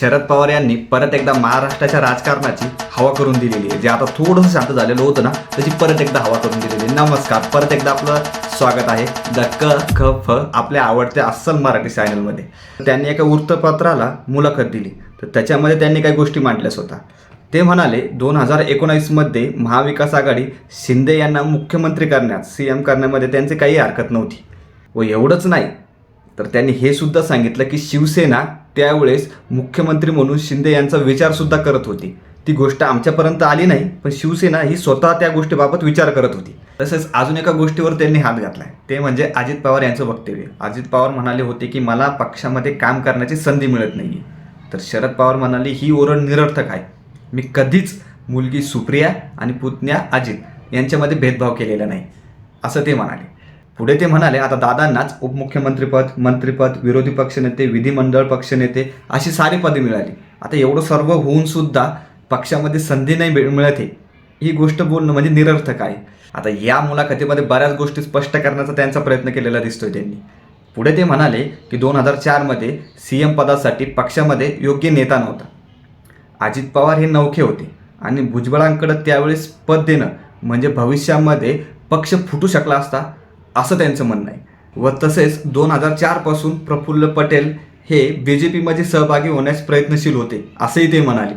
शरद पवार यांनी परत एकदा महाराष्ट्राच्या राजकारणाची हवा करून दिलेली आहे. जे आता थोडंसं शांत झालेलं होतं ना त्याची परत एकदा हवा करून दिलेली आहे. नमस्कार. परत एकदा आपलं स्वागत आहे द क ख फ आपल्या आवडत्या अस्सल मराठी चॅनलमध्ये. त्यांनी एका वृत्तपत्राला मुलाखत दिली. तर त्याच्यामध्ये त्यांनी काही गोष्टी मांडल्याच होत्या. ते म्हणाले दोन हजार एकोणावीसमध्ये महाविकास आघाडी शिंदे यांना मुख्यमंत्री करण्यात सी एम करण्यामध्ये त्यांची काही हरकत नव्हती. व एवढंच नाही. तर त्यांनी हे सुद्धा सांगितलं की शिवसेना त्यावेळेस मुख्यमंत्री म्हणून शिंदे यांचा विचारसुद्धा करत होती. ती गोष्ट आमच्यापर्यंत आली नाही पण शिवसेना ही स्वतः त्या गोष्टीबाबत विचार करत होती. तसेच अजून एका गोष्टीवर त्यांनी हात घातलाय. ते म्हणजे अजित पवार यांचं वक्तव्य. अजित पवार म्हणाले होते की मला पक्षामध्ये काम करण्याची संधी मिळत नाही तर शरद पवार म्हणाले ही ओरड निरर्थक आहे. मी कधीच मुलगी सुप्रिया आणि पुतण्या अजित यांच्यामध्ये भेदभाव केलेला नाही. असं ते म्हणाले. पुढे ते म्हणाले आता दादांनाच उपमुख्यमंत्रीपद मंत्रीपद विरोधी पक्षनेते विधिमंडळ पक्षनेते अशी सारी पदे मिळाली. आता एवढं सर्व होऊन सुद्धा पक्षामध्ये संधी नाही मिळ- मिळत आहे. ही गोष्ट बोलणं म्हणजे निरर्थक आहे. आता या मुलाखतीमध्ये बऱ्याच गोष्टी स्पष्ट करण्याचा त्यांचा प्रयत्न केलेला दिसतोय त्यांनी. पुढे ते म्हणाले की दोन हजार चारमध्ये सी एम पदासाठी पक्षामध्ये योग्य नेता नव्हता. अजित पवार हे नौखे होते आणि भुजबळांकडं त्यावेळेस पद देणं म्हणजे भविष्यामध्ये पक्ष फुटू शकला असता असं त्यांचं म्हणणं आहे. व तसेच दोन हजार चारपासून प्रफुल्ल पटेल हे बी जे पीमध्ये सहभागी होण्यास प्रयत्नशील होते असंही ते म्हणाले.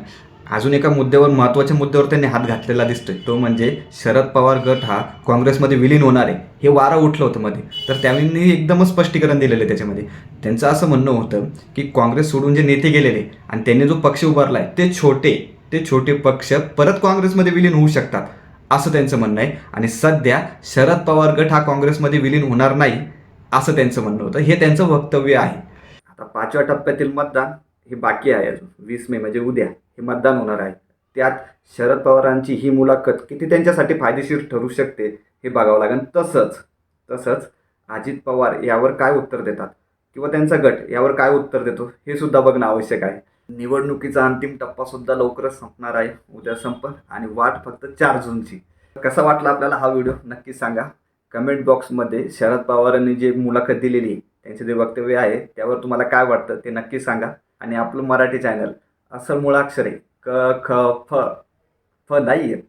अजून एका मुद्द्यावर महत्त्वाच्या मुद्द्यावर त्यांनी हात घातलेला दिसतोय. तो म्हणजे शरद पवार गट हा काँग्रेसमध्ये विलीन होणार आहे हे वारं उठलं होतं मध्ये. तर त्यांनी एकदमच स्पष्टीकरण दिलेलं आहे त्याच्यामध्ये. त्यांचं असं म्हणणं होतं की काँग्रेस सोडून जे नेते गेलेले आणि त्यांनी जो पक्ष उभारला आहे ते छोटे ते छोटे पक्ष परत काँग्रेसमध्ये विलीन होऊ शकतात. असं त्यांचं म्हणणं आहे. आणि सध्या शरद पवार गट हा काँग्रेसमध्ये विलीन होणार नाही असं त्यांचं म्हणणं होतं. हे त्यांचं वक्तव्य आहे. आता पाचव्या टप्प्यातील मतदान हे बाकी आहे अजून. वीस मे म्हणजे उद्या हे मतदान होणार आहे. त्यात शरद पवारांची ही मुलाखत किती त्यांच्यासाठी फायदेशीर ठरू शकते हे बघावं लागेल. तसंच तसंच अजित पवार यावर काय उत्तर देतात? किंवा त्यांचा गट यावर काय उत्तर देतो? हे सुद्धा बघणं आवश्यक आहे. निवडणुकीचा अंतिम टप्पा सुद्धा लवकरच संपणार आहे. उद्या संपल आणि वाट फक्त चार जूनची. कसा वाटला आपल्याला हा व्हिडिओ? नक्की सांगा. कमेंट बॉक्समध्ये शरद पवारांनी जे मुलाखत दिलेली आहे त्यांचे जे वक्तव्य आहे त्यावर तुम्हाला काय वाटतं ते नक्की सांगा. आणि आपलं मराठी चॅनल असं मुळाक्षरे आहे क ख फ फ नाही आहेत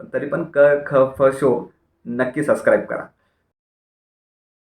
पण तरी पण क ख फ शो नक्की सबस्क्राईब करा.